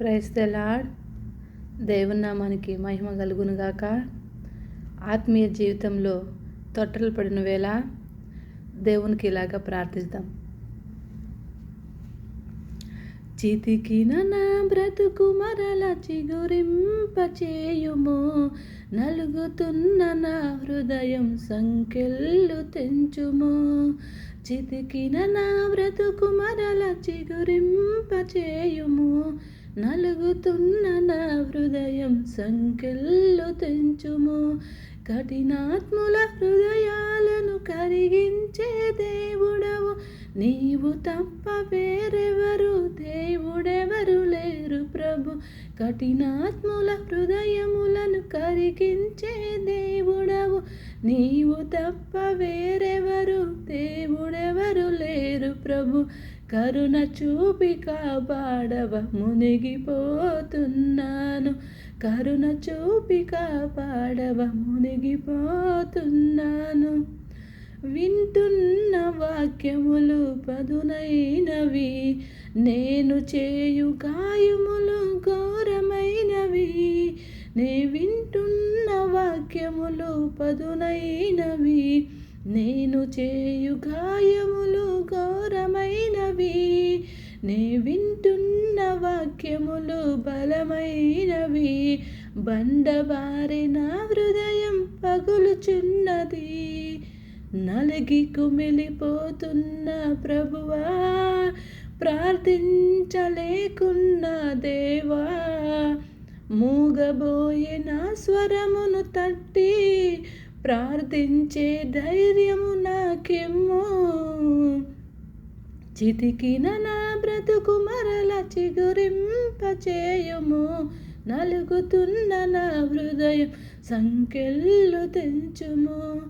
Price the lord దేవుని మహిమ కలుగునుగాక. ఆత్మీయ జీవితంలో తొట్టలు పడిన వేళ దేవునికి ఇలాగా ప్రార్థిద్దాం. చితికిన నా బ్రతుకు మరల చిగురింపచేయుము. నలుగుతున్న నా హృదయం సంకెళ్ళు తెంచుము. చితికిన నా బ్రతుకు మరల చిగురింపచేయుము. నలుగుతున్న నా హృదయం సంకెళ్ళు తెంచుము. కఠినాత్ముల హృదయాలను కరిగించే దేవుడవు. నీవు తప్ప వేరెవరు దేవుడెవరు లేరు ప్రభు. కఠినాత్ముల హృదయములను కరిగించే దేవుడవు. నీవు తప్ప వేరెవరు దేవుడెవరు లేరు ప్రభు. కరుణ చూపి కాపాడవ మునిగిపోతున్నాను. కరుణ చూపి కాపాడవ మునిగిపోతున్నాను. వింటున్న వాక్యములు పదునైనవి. నేను చేయు గాయములు ఘోరమైనవి. నే వింటున్న వాక్యములు పదునైనవి. నేను చేయు గాయములు ఘోరమైనవి నే వింటున్న వాక్యములు బలమైనవి. బండబారిన హృదయం పగులుచున్నది. నలిగి కుమిలిపోతున్న ప్రభువా ప్రార్థించలేకున్న దేవా. మూగబోయిన స్వరమును తట్టి ప్రార్థించే ధైర్యము నాకెమ్మో. చితికిన నా బ్రతుకు మరల చిగురింపచేయుము. నలుగుతున్న నా హృదయం సంకెళ్ళు తెంచుము.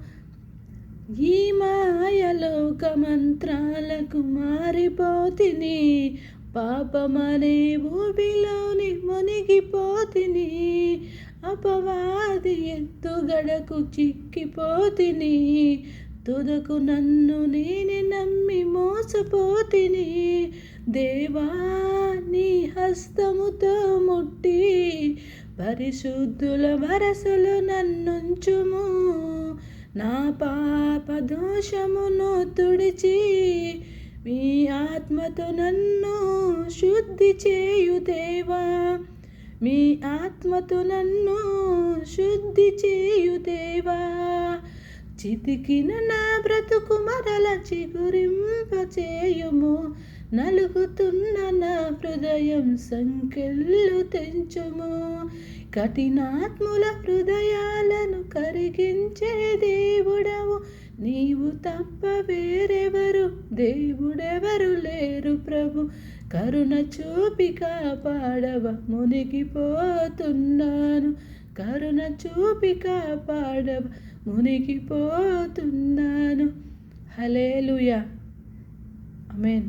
ఈ మాయలోక మంత్రాలకు మారిపోతిని. పాపమనే భూమిలోని మునిగిపోతిని. అపవాది ఎత్తుగడకు చిక్కిపోతిని. తుదకు నన్ను నేనే నమ్మి మోసపోతిని. దేవా నీ హస్తముతో ముట్టి పరిశుద్ధుల వరసలు నన్నుంచుము. నా పాప దోషమును తుడిచి మీ ఆత్మతో నన్ను శుద్ధి చేయు దేవా. మీ ఆత్మతో నన్ను శుద్ధి చేయు దేవా. చితికిన నా బ్రతుకు మరల చిగురింపచేయుము నలుగుతున్న నా హృదయం సంకెళ్ళు తెంచుము. కఠినాత్ముల హృదయాలను కరిగించే దేవుడవు. నీవు తప్ప వేరెవరు దేవుడెవరు లేరు ప్రభు. కరుణ చూపి కాపాడవ మునిగిపోతున్నాను. కరుణ చూపి కాపాడ మునిగిపోతున్నాను. హలేలుయా అమేన్